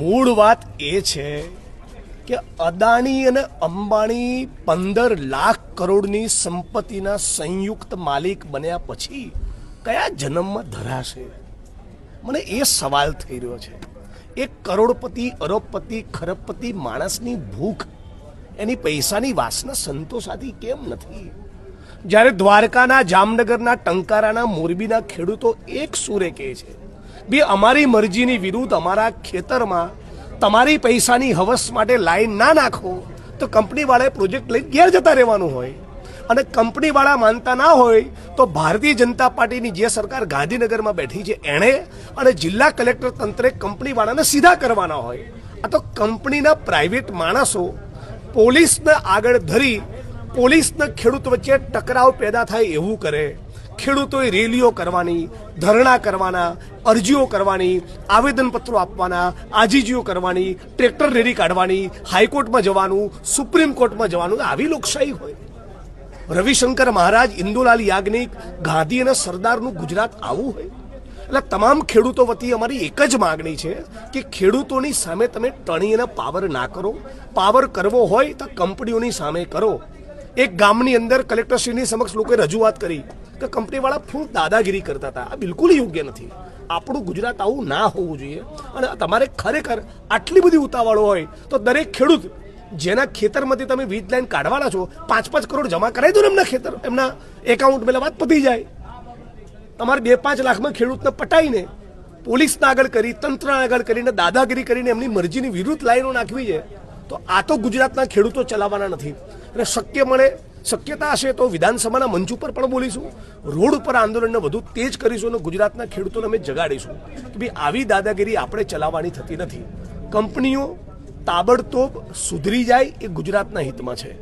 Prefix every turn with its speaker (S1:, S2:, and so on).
S1: મૂળ વાત એ છે કે અદાણી અને અંબાણી પંદર લાખ કરોડની સંપત્તિના સંયુક્ત માલિક બન્યા પછી કયા જન્મમાં ધરાશે? મને એ સવાલ થઈ રહ્યો છે. એક કરોડપતિ, અરબપતિ, ખરબપતિ માણસની ભૂખ, એની પૈસાની વાસના સંતોષાતી કેમ નથી? જ્યારે દ્વારકાના, જામનગરના, ટંકારાના, મોરબીના ખેડૂતો એક સુરે કહે છે બી, અમારી મરજીની વિરુદ્ધ અમારા ખેતરમાં તમારી પૈસાની હવસ માટે લાઈન ના નાખો, તો કંપનીવાળાએ પ્રોજેક્ટ લઈ ગેર જતા રહેવાનું હોય. અને કંપનીવાળા માનતા ના હોય, તો ભારતીય જનતા પાર્ટીની જે સરકાર ગાંધીનગરમાં બેઠી છે એણે અને જિલ્લા કલેક્ટર તંત્રે કંપનીવાળાને સીધા કરવાના હોય. આ તો કંપનીના પ્રાઇવેટ માણસો પોલીસને આગળ ધરી, પોલીસને ખેડૂત વચ્ચે ટકરાવ પેદા થાય એવું કરે. ખેડૂતોએ રેલીઓ કરવાની, ધરણા કરવાના, અરજીઓ કરવાની, આવેદનપત્રો આપવાના, આજીજીઓ કરવાની, ટ્રેક્ટર રેલી કાઢવાની, હાઈકોર્ટમાં જવાનું, સુપ્રીમ કોર્ટમાં જવાનું, આવી લોકશાહી હોય. રવિશંકર મહારાજ ઇન્દુલાલ યાજ્ઞિક ગાંધી અને સરદારનું ગુજરાત આવું હોય. એટલે તમામ ખેડૂતો વતી અમારી એક જ માગણી છે કે ખેડૂતોની સામે તમે ટણીને પાવર ના કરો. પાવર કરવો હોય તો કંપનીઓની સામે કરો. એક ગામની અંદર કલેક્ટરશ્રીની સમક્ષ લોકોએ રજૂઆત કરી. કે કંપનીવાળા ફૂલ દાદાગીરી કરતા હતા. આ બિલકુલ યોગ્ય નથી. આપણું ગુજરાત આવું ના હોવું જોઈએ. અને તમારે ખરેખર આટલી બધી ઉતાવળો હોય તો દરેક ખેડૂત જેના ખેતરમાંથી તમે વીજ લાઈન કાઢવાના છો પાંચ પાંચ કરોડ જમા કરાવી દો ને એમના ખેતર, એમના એકાઉન્ટ પહેલાં વાત પતી જાય. તમારે બે પાંચ લાખમાં ખેડૂતને પટાઈને પોલીસને આગળ કરી, તંત્રને આગળ કરીને, દાદાગીરી કરીને એમની મરજીની વિરુદ્ધ લાઈનો નાખવી છે, તો આ તો ગુજરાતના ખેડૂતો ચલાવવાના નથી. એટલે શક્ય મળે શક્યતા હશે તો વિધાનસભાના મંચ ઉપર પણ બોલીશું. રોડ ઉપર આંદોલનને વધુ તેજ કરીશું અને ગુજરાતના ખેડૂતોને અમે જગાડીશું. કે ભાઈ, આવી દાદાગીરી આપણે ચલાવવાની થતી નથી. કંપનીઓ તાબડતોબ સુધરી જાય એ ગુજરાતના હિતમાં છે.